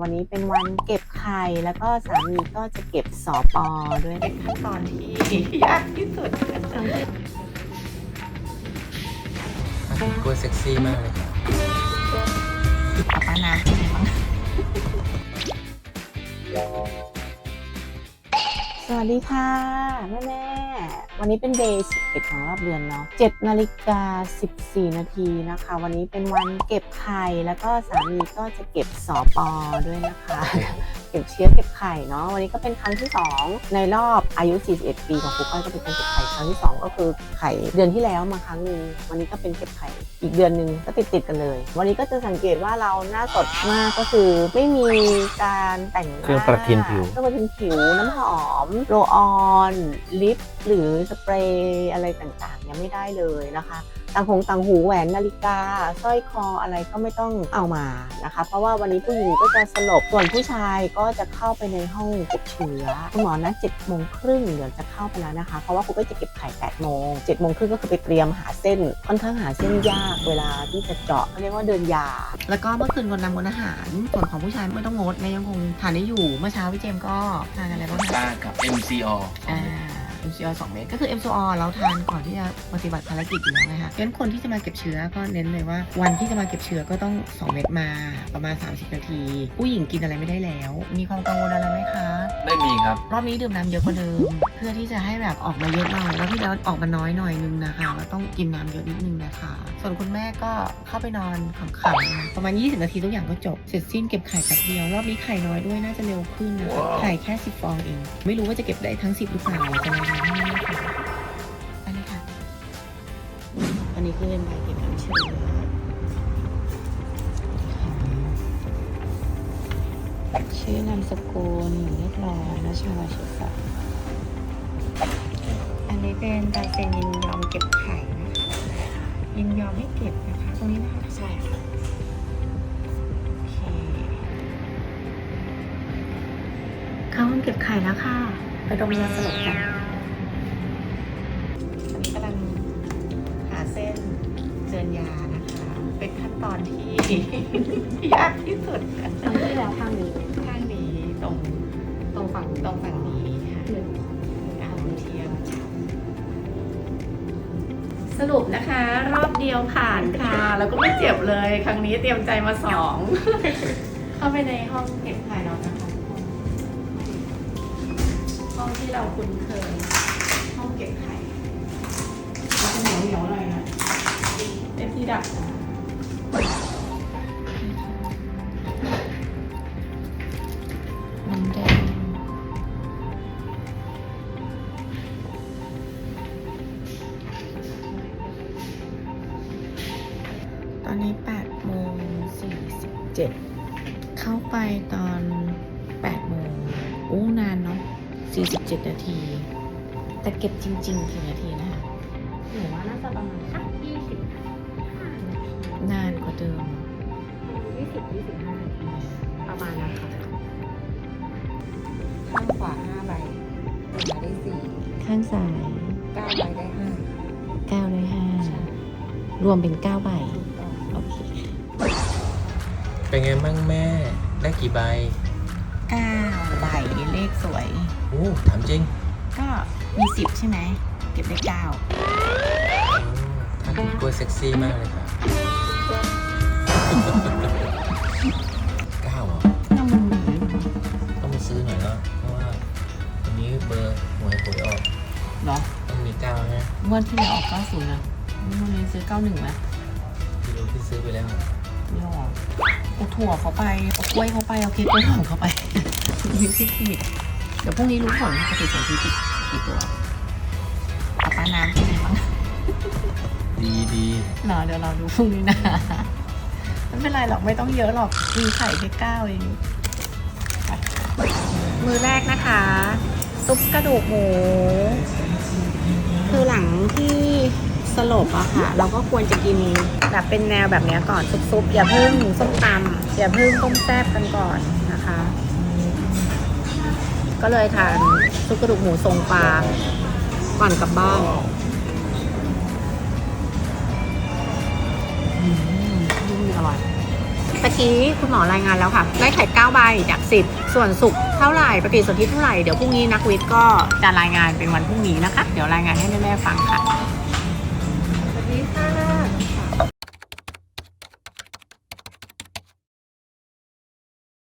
วันนี้เป็นวันเก็บไข่แล้วก็สามีก็จะเก็บสอปอด้วยเป็นขั้นตอนที่ยากที่สุดกลัวเซ็กซี่มากเลยครับเอาปลาน้ำเป็นไงบ้างส วัสดีค่ะ แม่แม่วันนี้เป็นเดย์สิบเอ็ดของรอบเดือนเนาะเจ็ดนาฬิกาสิบสี่นาทีนะคะ วันนี้เป็นวันเก็บไข่แล้วก็สามีก็จะเก็บสอปอด้วยนะคะ เก็บเชื้อเก็บไข่เนาะวันนี้ก็เป็นครั้งที่ 2 ในรอบอายุ 41 ปีของครูก้อยก็เป็นการเก็บไข่ครั้งที่ 2 ก็คือไข่เดือนที่แล้วมาครั้งหนึ่งวันนี้ก็เป็นเก็บไข่อีกเดือนหนึ่งก็ติดติดๆกันเลย วันนี้ก็จะสังเกตว่าเราหน้าสดมากก็คือไม่มีการแต่งหน้าเครื่องประทินผิวเครื่องประทินผิวน้ำหอมโรลออนลิปหรือสเปรย์อะไรต่างๆเนี่ยไม่ได้เลยนะคะ ต่างหงต่างหูแหวนนาฬิกาสร้อยคออะไรก็ไม่ต้องเอามานะคะ เพราะว่าวันนี้ผู้หญิงก็จะสลบส่วนผู้ชายก็จะเข้าไปในห้องเก็บเชื้อคุณหมอนะ7โมงครึ่งเดี๋ยวจะเข้าไปแล้วนะคะ เพราะว่าคุณก็จะเก็บไข่8โมง7โมงครึ่งก็คือไปเตรียมหาเส้น ค่อนข้างหาเส้นยากเวลาที่จะเจาะเขาเรียกว่าเดินยา แล้วก็เมื่อคืนงดน้ำงดอาหาร ส่วนของผู้ชายไม่ต้องงดนะยังคงทานได้อยู่เมื่อเช้าพี่เจมส์ก็ทานอะไรบ้างคะตากับ MCO อ่า MCO 2เม็ดก็คือ MCO เราทานก่อนที่จะปฏิบัติภารกิจอยู่แล้วนะคะงั้นคนที่จะมาเก็บเชื้อก็เน้นเลยว่า วันที่จะมาเก็บเชื้อก็ต้อง 2 เม็ดมาประมาณ 30 นาที ผู้หญิงกินอะไรไม่ได้แล้ว มีความกังวลอะไรไหมคะ ไม่มีครับ รอบนี้ดื่มน้ำเยอะกว่าเดิม เพื่อที่จะให้แบบออกมาเยอะหน่อยแล้วที่แล้วออกมาน้อยหน่อยนึงนะคะเราต้องกินน้ำเยอะนิดนึงนะคะ ส่วนคุณแม่ก็เข้าไปนอนขำๆนะคะประมาณ 20 นาทีทุกอย่างก็จบเสร็จสิ้นเก็บไข่แป๊บเดียวรอบนี้ไข่น้อยด้วยน่าจะเร็วขึ้นนะคะว้าวไข่แค่10ฟองเองไม่รู้ว่าจะเก็บได้ทั้ง 10หรือเปล่าจะรายงานให้ค่ะ อันนี้คือเป็นใบเก็บน้ำเชื้อชื่อนามสกุลเรียบร้อยนะชาวชิสาอันนี้เป็นใบเซ็นยินยอมเก็บไข่นะคะ ยินยอมให้เก็บนะคะ ตรงนี้นะคะใช่ค่ะโอเคเข้าห้องเก็บไข่แล้วค่ะ ไปดมยาสลบกัน นยานะคะ เป็นขั้นตอนที่ ยากที่สุดครั้งที่แล้วข้างนี้ข้างนี้ตรงตรงฝั่งตรงฝั่งนี้ค่ะหนึ่งอ่าวเทียมสรุปนะคะ รอบเดียวผ่านค่ะ แล้วก็ไม่เจ็บเลย ครั้งนี้เตรียมใจมาสองเข้าไปในห้องเก็บไข่เรานะคะทุกคนห้องที่เราคุ้นเคยห้องเก็บไข่มันจะเหนียวเหนียวๆหน่อยนะเป็น ที่ดักนะน้ำแดงตอนนี้8โมง47 เข้าไปตอน8โมงอู้นานเนาะ47 นาที แต่เก็บจริงๆกี่นาทีนะคะหนูว่าน่าจะประมาณสักยี่สิบห้า นาทีนานกว่าเดิมยี่สิบยี่สิบห้านาทีประมาณนั้นค่ะข้างขวาห้าใบลงมาได้สี่ข้างซ้ายเก้าใบได้ห้า9ได้5รวมเป็น9ใบถูกต้องโอเคเป็นไงบ้างแม่ ได้กี่ใบ9ใบเลขสวยโอ้ถามจริง ก็มี10ใช่ไหม เก็บได้9ถ้ากลัวเซ็กซี่มากเลยครับ เก้าเหรอน้ำมันหมีต้องมาซื้อหน่อยแล้วเพราะว่าวันนี้เบอร์หวยหวยออกเหรอต้องมีเก้านะงวดที่แล้วออก90นะงวดนี้ซื้อ91ไหมที่รู้ที่ซื้อไปแล้วไม่หรอกเอาถั่วเขาไปเอากล้วยเขาไปเอาเค้กกล้วยหอมเขาไปวิซิคลินิกเดี๋ยวพรุ่งนี้รู้ผลปฏิเสธที่ติดกี่ตัวเอาปลาน้ำเป็นไงบ้าง ดีดีเหรอเดี๋ยวเราดูพรุ่งนี้นะ ไม่เป็นไรหรอกไม่ต้องเยอะหรอกมีไข่แค่เก้าเองไปมือแรกนะคะ ซุปกระดูกหมู คือหลังที่สลบอะค่ะ เราก็ควรจะกินแบบเป็นแนวแบบเนี้ยก่อนซุปๆอย่าเพิ่งส้มตำอย่าเพิ่งต้มแซ่บกันก่อนนะคะ ก็เลยทานซุปกระดูกหมูทรงปลาก่อนกลับบ้าน อร่อยตะกี้คุณหมอรายงานแล้วค่ะ ได้ไข่9ใบจาก10 ส่วนสุกเท่าไหร่ปฏิสนธิเท่าไหร่ เดี๋ยวพรุ่งนี้นักวิทย์ก็จะรายงานเป็นวันพรุ่งนี้นะคะ เดี๋ยวรายงานให้แม่ๆฟังค่ะสวัสดีค่ะ